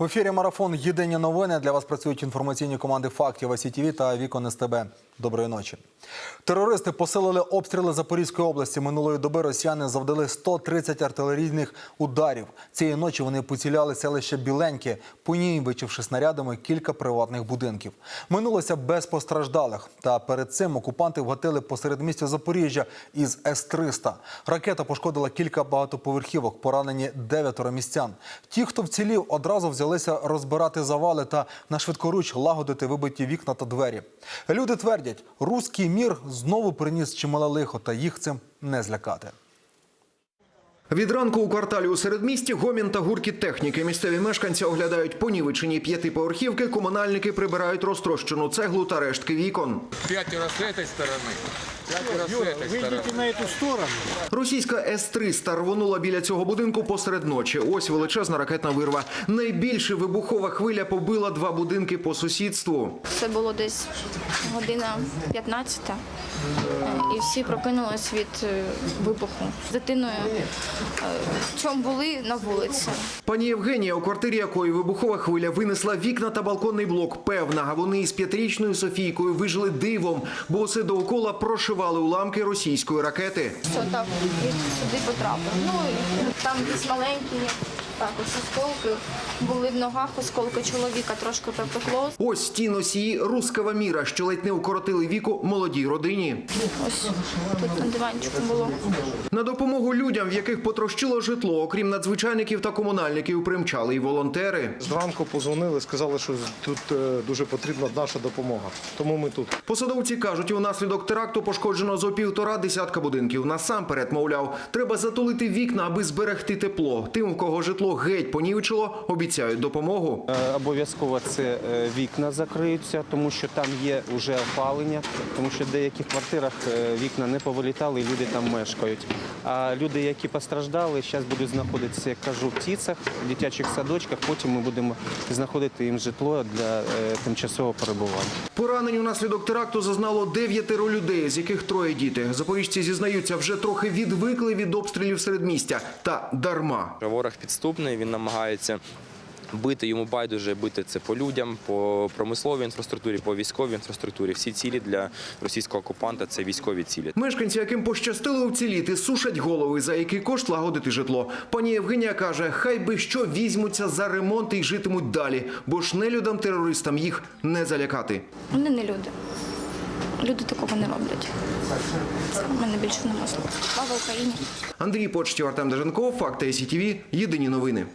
В ефірі марафон Єдині новини для вас працюють інформаційні команди фактів АСІТІВІ та Вікон СТБ. Доброї ночі. Терористи посилили обстріли Запорізької області. Минулої доби росіяни завдали 130 артилерійних ударів. Цієї ночі вони поціляли селище Біленьке, по ній вичивши снарядами кілька приватних будинків. Минулося без постраждалих. Та перед цим окупанти вгатили посеред місця Запоріжжя із С-300. Ракета пошкодила кілька багатоповерхівок, поранені дев'ятеро містян. Ті, хто вцілів, одразу взялися розбирати завали та на швидкоруч лагодити вибиті вікна та двері. Люди твердять, руський мір знову приніс чимале лихо, та їх цим не злякати. Від ранку у кварталі у середмісті гомін та гуркіт техніки. Місцеві мешканці оглядають понівечені п'ятиповерхівки, комунальники прибирають розтрощену цеглу та рештки вікон. Пятеро з цієї стороны, пятеро с этой стороны. на эту сторону. Російська С-300 рвонула біля цього будинку посеред ночі. Ось величезна ракетна вирва. Найбільше вибухова хвиля побила два будинки по сусідству. Це було десь година 15 е, і всі прокинулись від е, вибуху. З дитиною е, чому були на вулиці. Пані Євгенія, у квартирі якої вибухова хвиля винесла вікна та балконний блок. Певна, а вони із п'ятирічною Софійкою вижили дивом, бо усе довкола прошивали уламки російської ракети. Що так сюди потрапив. Ну там десь маленькі також осколки були в ногах, осколки чоловіка трошки припекло. Ось ті носії руского міра, що ледь не укоротили віку молодій родині. Ось тут на диванчику було. На допомогу людям, в яких потрощило житло, окрім надзвичайників та комунальників, примчали й волонтери. Зранку позвонили, сказали, що тут е, дуже потрібна наша допомога. Тому ми тут. Посадовці кажуть, унаслідок теракту пошкоджено зо півтора десятка будинків. Насамперед, мовляв, треба затулити вікна, аби зберегти тепло. Тим, у кого житло геть понівечило, обіцяють допомогу. Е, Обов'язково це е, вікна закриються, тому що там є вже опалення, тому що в деяких квартирах е, вікна не повилітали, і люди там мешкають. А люди, які постраждали, зараз будуть знаходитися, як кажу, в ціцах, в дитячих садочках. Потім ми будемо знаходити їм житло для тимчасового перебування. Поранень унаслідок теракту зазнало дев'ятеро людей, з яких троє діти. Запоріжці зізнаються, вже трохи відвикли від обстрілів середмістя. Та дарма. Ворог підступний, він намагається бити йому байдуже, бити це по людям, по промисловій інфраструктурі, по військовій інфраструктурі. Всі цілі для російського окупанта це військові цілі. Мешканці, яким пощастило вціліти, сушать голови, за який кошт лагодити житло. Пані Євгенія каже, хай би що візьмуться за ремонт і житимуть далі, бо ж нелюдам-терористам їх не залякати. Вони не люди. Люди такого не роблять. У мене більше нема слов. Слава Україні! Андрій Почтів, Артем Деженков, Факти СІТВ, Єдині новини.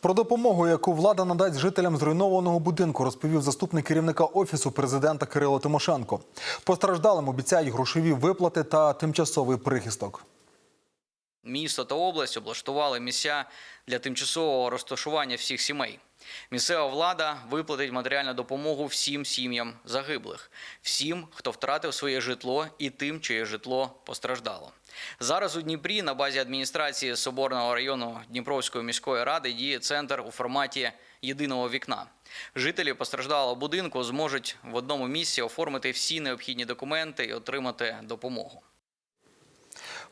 Про допомогу, яку влада надасть жителям зруйнованого будинку, розповів заступник керівника офісу президента Кирило Тимошенко. Постраждалим обіцяють грошові виплати та тимчасовий прихисток. Місто та область облаштували місця для тимчасового розташування всіх сімей. Місцева влада виплатить матеріальну допомогу всім сім'ям загиблих, всім, хто втратив своє житло, і тим, чиє житло постраждало. Зараз у Дніпрі на базі адміністрації Соборного району Дніпровської міської ради діє центр у форматі єдиного вікна. Жителі постраждалого будинку зможуть в одному місці оформити всі необхідні документи і отримати допомогу.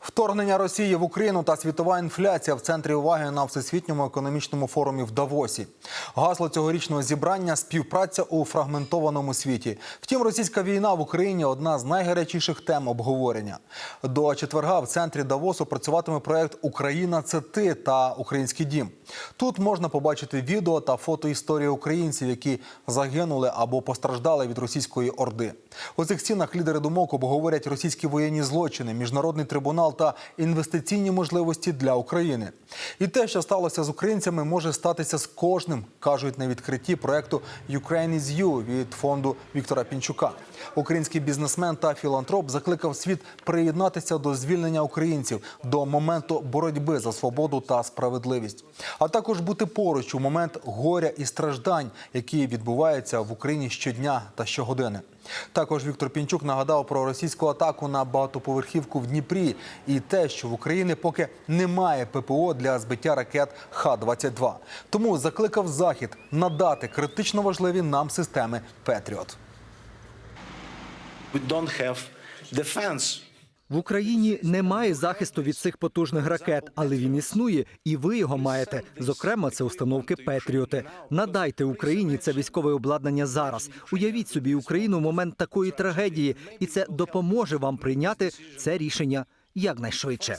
Вторгнення Росії в Україну та світова інфляція в центрі уваги на всесвітньому економічному форумі в Давосі. Гасло цьогорічного зібрання співпраця у фрагментованому світі. Втім, російська війна в Україні одна з найгарячіших тем обговорення. До четверга в центрі Давосу працюватиме проект Україна це ти та Український дім. Тут можна побачити відео та фото історії українців, які загинули або постраждали від російської орди. У цих стінах лідери думок обговорять російські воєнні злочини, міжнародний трибунал та інвестиційні можливості для України. І те, що сталося з українцями, може статися з кожним, кажуть на відкритті проекту «Ukraine is You» від фонду Віктора Пінчука. Український бізнесмен та філантроп закликав світ приєднатися до звільнення українців до моменту боротьби за свободу та справедливість, а також бути поруч у момент горя і страждань, які відбуваються в Україні щодня та щогодини. Також Віктор Пінчук нагадав про російську атаку на багатоповерхівку в Дніпрі і те, що в Україні поки немає ППО для збиття ракет Х-22. Тому закликав Захід надати критично важливі нам системи Петріот. We don't have defense. В Україні немає захисту від цих потужних ракет, але він існує, і ви його маєте. Зокрема, це установки Петріоти. Надайте Україні це військове обладнання зараз. Уявіть собі Україну в момент такої трагедії, і це допоможе вам прийняти це рішення. Якнайшвидше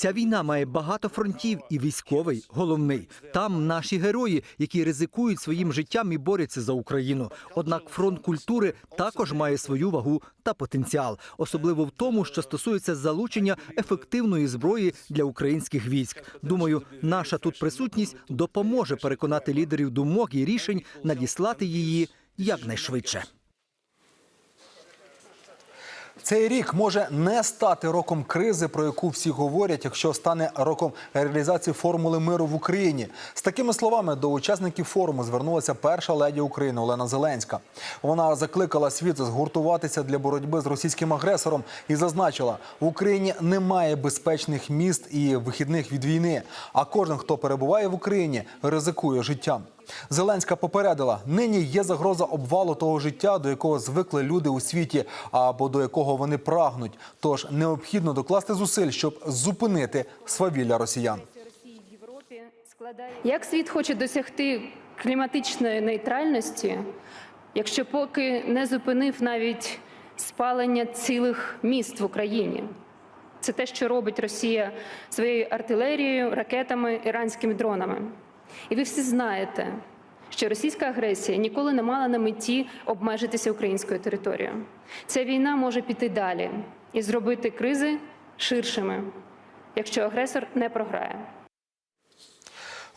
ця війна має багато фронтів, і військовий головний. Там наші герої, які ризикують своїм життям і борються за Україну. Однак фронт культури також має свою вагу та потенціал, особливо в тому, що стосується залучення ефективної зброї для українських військ. Думаю, наша тут присутність допоможе переконати лідерів думок і рішень надіслати її якнайшвидше. Цей рік може не стати роком кризи, про яку всі говорять, якщо стане роком реалізації формули миру в Україні. З такими словами до учасників форуму звернулася перша леді України Олена Зеленська. Вона закликала світ згуртуватися для боротьби з російським агресором і зазначила, в Україні немає безпечних міст і вихідних від війни. А кожен, хто перебуває в Україні, ризикує життям. Зеленська попередила, нині є загроза обвалу того життя, до якого звикли люди у світі, або до якого вони прагнуть. Тож необхідно докласти зусиль, щоб зупинити свавілля росіян. Як світ хоче досягти кліматичної нейтральності, якщо поки не зупинив навіть спалення цілих міст в Україні? Це те, що робить Росія своєю артилерією, ракетами, іранськими дронами. І ви всі знаєте, що російська агресія ніколи не мала на меті обмежитися українською територією. Ця війна може піти далі і зробити кризи ширшими, якщо агресор не програє.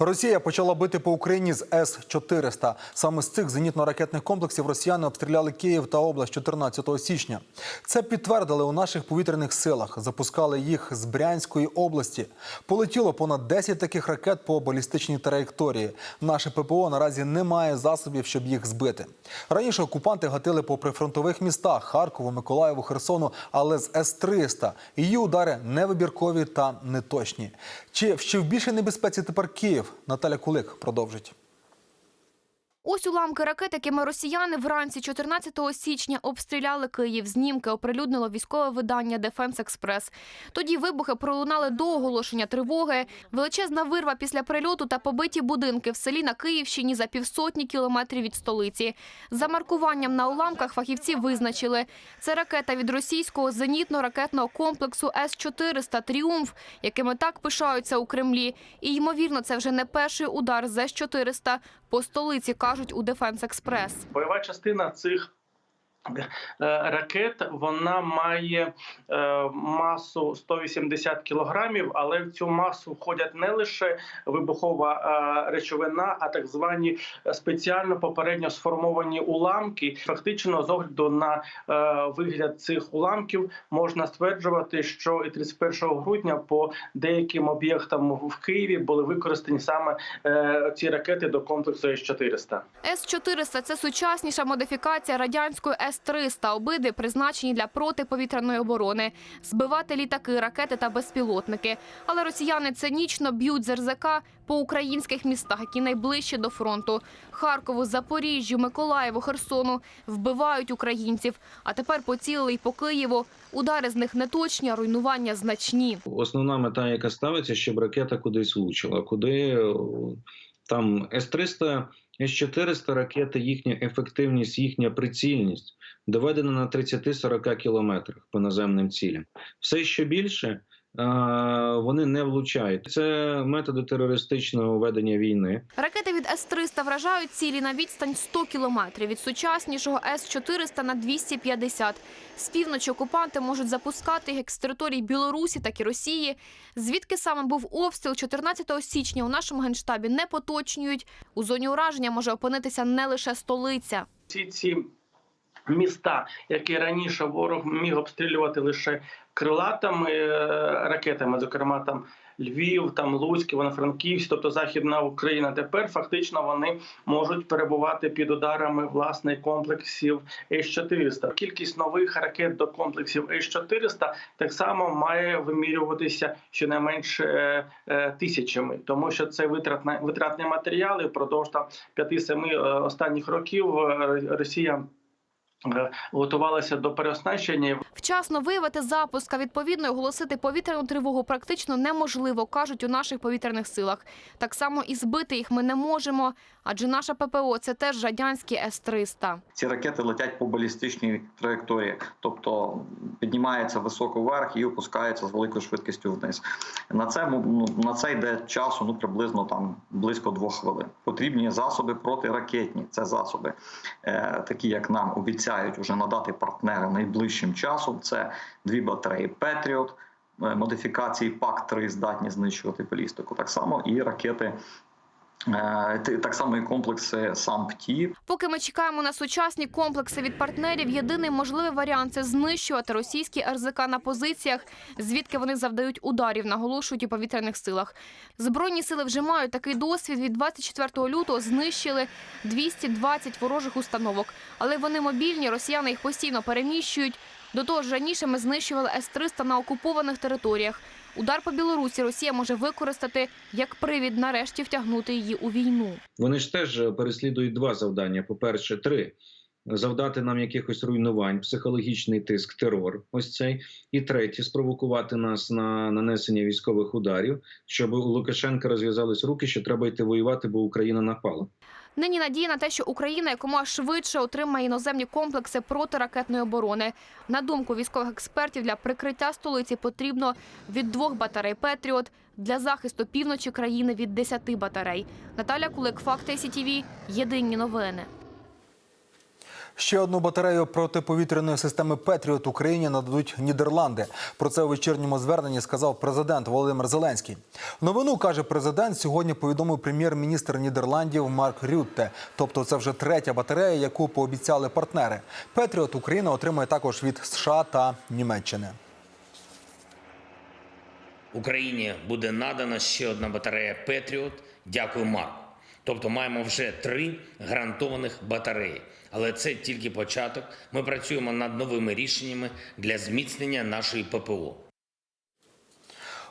Росія почала бити по Україні з С-400. Саме з цих зенітно-ракетних комплексів росіяни обстріляли Київ та область 14 січня. Це підтвердили у наших повітряних силах. Запускали їх з Брянської області. Полетіло понад 10 таких ракет по балістичній траєкторії. Наше ППО наразі не має засобів, щоб їх збити. Раніше окупанти гатили по прифронтових містах Харкову, Миколаєву, Херсону, але з С-300. Її удари невибіркові та неточні. Чи ще в більшій небезпеці тепер Київ? Наталя Кулик продовжить. Ось уламки ракет, якими росіяни вранці 14 січня обстріляли Київ. Знімки оприлюднило військове видання Дефенс Експрес. Тоді вибухи пролунали до оголошення тривоги. Величезна вирва після прильоту та побиті будинки в селі на Київщині за півсотні кілометрів від столиці. За маркуванням на уламках фахівці визначили – це ракета від російського зенітно-ракетного комплексу С-400 «Тріумф», якими так пишаються у Кремлі. І, ймовірно, це вже не перший удар з С-400 по столиці, кажуть у Дефенс Експрес. Бойова частина цих ракет вона має е, масу 180 кілограмів, але в цю масу входять не лише вибухова е, речовина, а так звані спеціально попередньо сформовані уламки. Фактично, з огляду на е, вигляд цих уламків можна стверджувати, що і 31 грудня по деяким об'єктам в Києві були використані саме е, ці ракети до комплексу С-400. С-400 – це сучасніша модифікація радянської С-300. Обидві призначені для протиповітряної оборони. Збивати літаки, ракети та безпілотники. Але росіяни цинічно б'ють з РЗК по українських містах, які найближчі до фронту. Харкову, Запоріжжю, Миколаєву, Херсону вбивають українців. А тепер поцілили й по Києву. Удари з них неточні, а руйнування значні. Основна мета, яка ставиться, щоб ракета кудись влучила. Куди там С-300, С-400 ракети, їхня ефективність, їхня прицільність доведена на 30-40 кілометрах по наземним цілям. Все що більше вони не влучають. Це методи терористичного ведення війни. Ракети від С-300 вражають цілі на відстань 100 кілометрів, від сучаснішого С-400 на 250. З півночі окупанти можуть запускати їх як з території Білорусі, так і Росії. Звідки саме був обстріл 14 січня у нашому генштабі не поточнюють. У зоні ураження може опинитися не лише столиця. Всі ці міста, які раніше ворог міг обстрілювати лише крилатими е, ракетами, зокрема там Львів, там Луцьк, Івано-Франківськ, тобто Західна Україна. Тепер фактично вони можуть перебувати під ударами власне комплексів С-400. Кількість нових ракет до комплексів С-400 так само має вимірюватися щонайменше е, тисячами, тому що це витратна витратні матеріали. Впродовж там 5-7 е, останніх років Росія. Е, Готувалася до переоснащення Вчасно виявити запуск, а відповідно оголосити повітряну тривогу практично неможливо, кажуть у наших повітряних силах. Так само і збити їх ми не можемо, адже наша ППО – це теж радянські С-300. Ці ракети летять по балістичній траєкторії, тобто піднімається високо вверх і опускається з великою швидкістю вниз. На це ну, на це йде часу ну приблизно там близько двох хвилин. Потрібні засоби протиракетні. Це засоби, е, такі як нам обіцяють уже надати партнери найближчим часом. Це дві батареї Петріот. е, Модифікації ПАК-3 здатні знищувати балістику. Так само і ракети, так само і комплекси САМПТІ, Поки ми чекаємо на сучасні комплекси від партнерів, єдиний можливий варіант – це знищувати російські РЗК на позиціях, звідки вони завдають ударів, наголошують у повітряних силах. Збройні сили вже мають такий досвід. Від 24 лютого знищили 220 ворожих установок. Але вони мобільні, росіяни їх постійно переміщують. До того ж, раніше ми знищували С-300 на окупованих територіях. Удар по Білорусі Росія може використати як привід нарешті втягнути її у війну. Вони ж теж е, переслідують два завдання. По-перше, три. Завдати нам якихось руйнувань, психологічний тиск, терор. Ось цей. І третє спровокувати нас на нанесення військових ударів, щоб у Лукашенка розв'язались руки, що треба йти воювати, бо Україна напала. Нині надія на те, що Україна якомога швидше отримає іноземні комплекси протиракетної оборони. На думку військових експертів, для прикриття столиці потрібно від двох батарей Петріот, для захисту півночі країни від 10 батарей. Наталя Кулик, Факти СІТІВІ, Єдині новини. Ще одну батарею протиповітряної системи Петріот Україні нададуть Нідерланди. Про це у вечірньому зверненні сказав президент Володимир Зеленський. Новину каже президент. Сьогодні повідомив прем'єр-міністр Нідерландів Марк Рютте. Тобто, це вже третя батарея, яку пообіцяли партнери. Петріот Україна отримає також від США та Німеччини. Україні буде надана ще одна батарея Петріот. Дякую, Марку. Тобто маємо вже три гарантованих батареї. Але це тільки початок. Ми працюємо над новими рішеннями для зміцнення нашої ППО.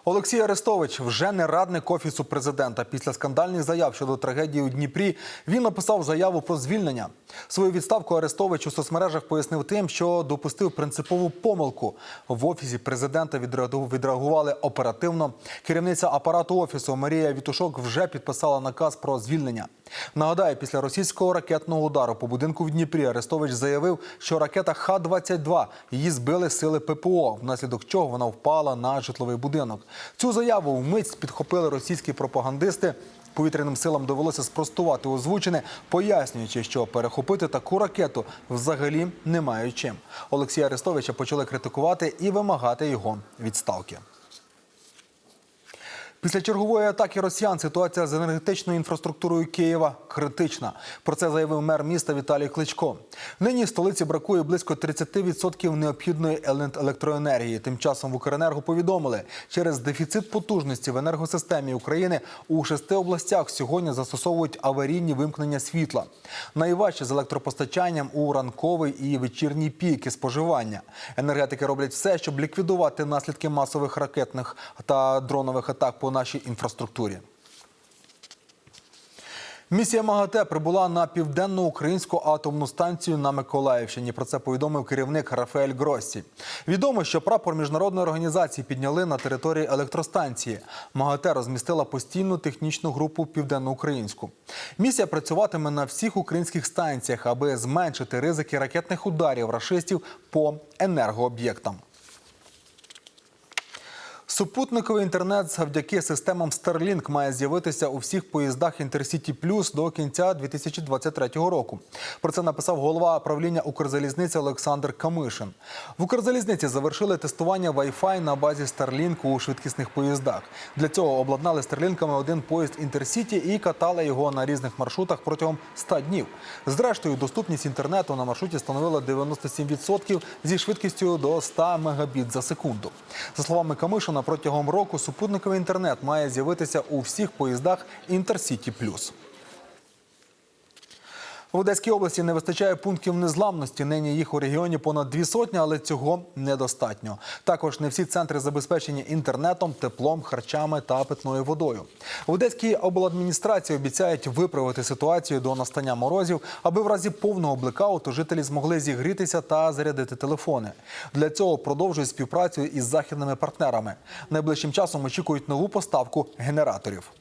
Олексій Арестович вже не радник офісу президента. Після скандальних заяв щодо трагедії у Дніпрі він написав заяву про звільнення. Свою відставку Арестович у соцмережах пояснив тим, що допустив принципову помилку. В офісі президента відреагу- відреагували оперативно. Керівниця апарату офісу Марія Вітушок вже підписала наказ про звільнення. Нагадаю, після російського ракетного удару по будинку в Дніпрі Арестович заявив, що ракета Х-22 її збили сили ППО, внаслідок чого вона впала на житловий будинок. Цю заяву вмить підхопили російські пропагандисти. Повітряним силам довелося спростувати озвучене, пояснюючи, що перехопити таку ракету взагалі немає чим. Олексія Арестовича почали критикувати і вимагати його відставки. Після чергової атаки росіян ситуація з енергетичною інфраструктурою Києва критична. Про це заявив мер міста Віталій Кличко. Нині столиці бракує близько 30% необхідної еле- електроенергії. Тим часом в Укренерго повідомили, через дефіцит потужності в енергосистемі України у шести областях сьогодні застосовують аварійні вимкнення світла. Найважче з електропостачанням у ранковий і вечірній піки споживання. Енергетики роблять все, щоб ліквідувати наслідки масових ракетних та дронових атак по нашій інфраструктурі. Місія МАГАТЕ прибула на південну українську атомну станцію на Миколаївщині. Про це повідомив керівник Рафаель Гроссі. Відомо, що прапор міжнародної організації підняли на території електростанції. МАГАТЕ розмістила постійну технічну групу південноукраїнську. Місія працюватиме на всіх українських станціях, аби зменшити ризики ракетних ударів рашистів по енергооб'єктам. Супутниковий інтернет завдяки системам Starlink має з'явитися у всіх поїздах Intercity Plus до кінця 2023 року. Про це написав голова правління Укрзалізниці Олександр Камишин. В Укрзалізниці завершили тестування Wi-Fi на базі Starlink у швидкісних поїздах. Для цього обладнали Starlinkами один поїзд Intercity і катали його на різних маршрутах протягом 100 днів. Зрештою, доступність інтернету на маршруті становила 97% зі швидкістю до 100 мегабіт за секунду. За словами Камишина, протягом року супутниковий інтернет має з'явитися у всіх поїздах Інтерсіті Plus. В Одеській області не вистачає пунктів незламності. Нині їх у регіоні понад дві сотні, але цього недостатньо. Також не всі центри забезпечені інтернетом, теплом, харчами та питною водою. В Одеській обладміністрації обіцяють виправити ситуацію до настання морозів, аби в разі повного блекауту жителі змогли зігрітися та зарядити телефони. Для цього продовжують співпрацю із західними партнерами. Найближчим часом очікують нову поставку генераторів.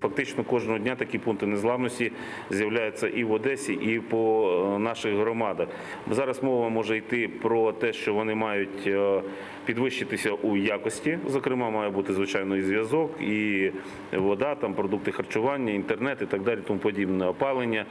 Фактично кожного дня такі пункти незламності з'являються і в Одесі, і по е, наших громадах. Зараз мова може йти про те, що вони мають е, підвищитися у якості. Зокрема, має бути звичайно і зв'язок, і вода, там продукти харчування, інтернет і так далі, тому подібне опалення.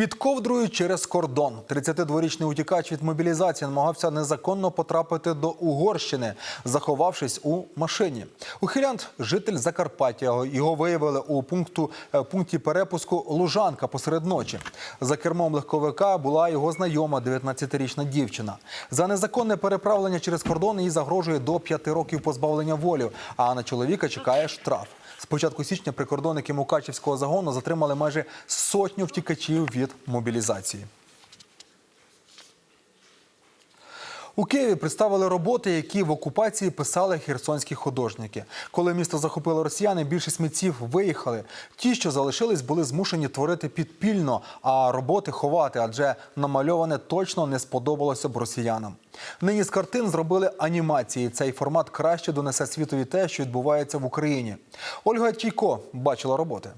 Під ковдрою через кордон 32-річний утікач від мобілізації намагався незаконно потрапити до Угорщини, заховавшись у машині. Ухилянт – житель Закарпаття. Його виявили у пункту, е, пункті перепуску Лужанка посеред ночі. За кермом легковика була його знайома 19-річна дівчина. За незаконне переправлення через кордон їй загрожує до 5 років позбавлення волі, а на чоловіка чекає штраф. З початку січня прикордонники Мукачівського загону затримали майже сотню втікачів від мобілізації. У Києві представили роботи, які в окупації писали херсонські художники. Коли місто захопили росіяни, більшість митців виїхали. Ті, що залишились, були змушені творити підпільно, а роботи ховати, адже намальоване точно не сподобалося б росіянам. Нині з картин зробили анімації. Цей формат краще донесе світові те, що відбувається в Україні. Ольга Чійко бачила роботи.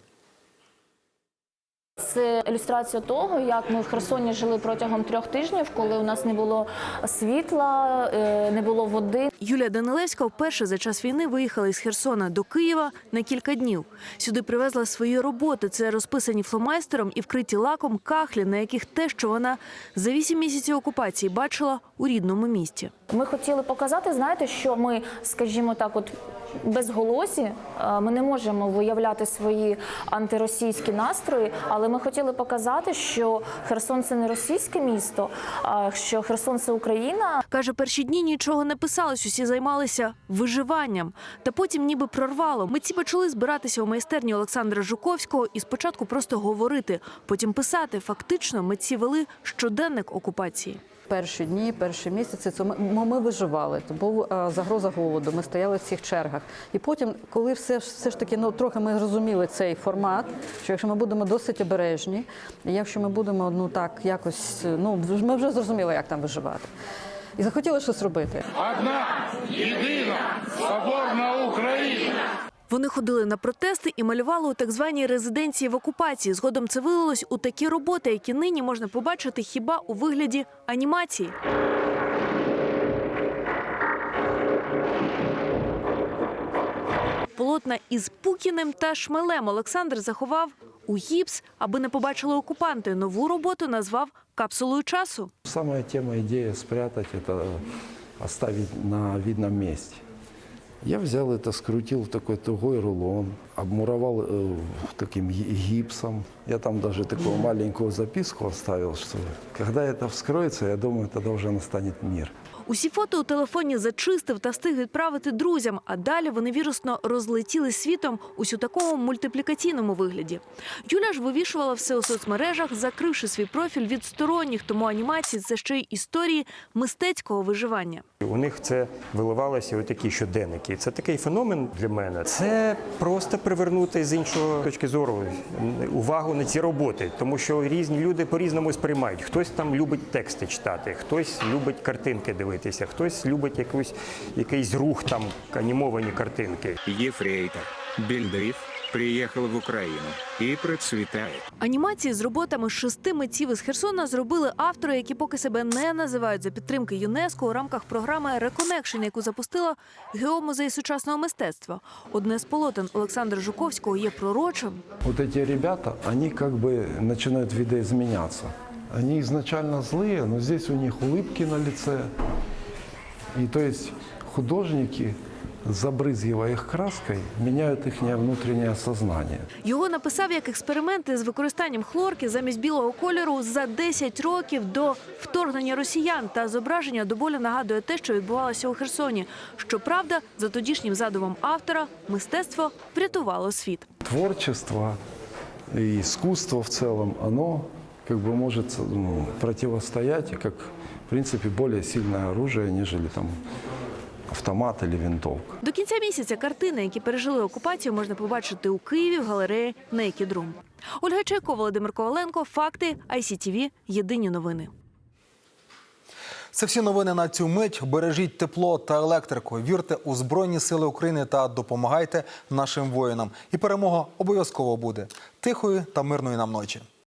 Це ілюстрація того, як ми в Херсоні жили протягом трьох тижнів, коли у нас не було світла, е, не було води. Юлія Данилевська вперше за час війни виїхала із Херсона до Києва на кілька днів. Сюди привезла свої роботи. Це розписані фломайстером і вкриті лаком кахлі, на яких те, що вона за вісім місяців окупації бачила у рідному місті. Ми хотіли показати, знаєте, що ми, скажімо так, от безголосі, е, ми не можемо виявляти свої антиросійські настрої, але ми хотіли показати, що Херсон це не російське місто, а що Херсон це Україна. Каже, перші дні нічого не писалось, усі займалися виживанням. Та потім ніби прорвало. Митці почали збиратися у майстерні Олександра Жуковського і спочатку просто говорити, потім писати. Фактично, митці вели щоденник окупації. Перші дні, перші місяці це ми, ми виживали. То був е, загроза голоду. Ми стояли в цих чергах. І потім, коли все все ж таки ну трохи ми зрозуміли цей формат, що якщо ми будемо досить обережні, якщо ми будемо ну так якось, ну ми вже зрозуміли, як там виживати. І захотіли щось робити. Одна єдина соборна Україна. Вони ходили на протести і малювали у так званій резиденції в окупації. Згодом це вилилось у такі роботи, які нині можна побачити хіба у вигляді анімації. Полотна із Пукіним та Шмелем Олександр заховав у гіпс, аби не побачили окупанти. Нову роботу назвав капсулою часу. Самая тема, идея спрятать, это оставить на видном месте. Я взял это, скрутил в такой тугой рулон, обмуровал э, таким ги- гипсом. Я там даже такую маленькую записку оставил, что когда это вскроется, я думаю, тогда уже настанет мир. Усі фото у телефоні зачистив та встиг відправити друзям. А далі вони вірусно розлетіли світом ось у такому мультиплікаційному вигляді. Юля ж вивішувала все у соцмережах, закривши свій профіль від сторонніх, тому анімації це ще й історії мистецького виживання. У них це виливалося у такі щоденники. Це такий феномен для мене. Це просто привернути з іншого точки зору увагу на ці роботи, тому що різні люди по-різному сприймають. Хтось там любить тексти читати, хтось любить картинки дивитися, хтось любить якусь якийсь рух там анімовані картинки. Єфрейтор, більдив, приехал в Украину и процветает. Анімації з роботами шести митців із Херсона зробили автори, які поки себе не називають за підтримки ЮНЕСКО у рамках програми Реконекшн, яку запустила Геомузей сучасного мистецтва. Одне з полотен Олександра Жуковського є пророчим. Вот эти ребята, они как бы начинают видоизменяться. Они изначально злые, но здесь у них улыбки на лице. И то есть художники, забрызгивая их краской, меняют их внутреннее сознание. Його написав як експерименти з використанням хлорки замість білого кольору за 10 років до вторгнення росіян. Та зображення до болю нагадує те, що відбувалося у Херсоні. Щоправда, за тодішнім задумом автора мистецтво врятувало світ. Творчество и искусство в целом, оно как бы может ну, противостоять, как в принципе более сильное оружие, нежели там автомат или винтовка. До кінця місяця картини, які пережили окупацію, можна побачити у Києві в галереї Room. Ольга Чайко, Володимир Коваленко, Факти, ICTV, Єдині новини. Це всі новини на цю мить. Бережіть тепло та електрику. Вірте у Збройні Сили України та допомагайте нашим воїнам. І перемога обов'язково буде тихої та мирної нам ночі.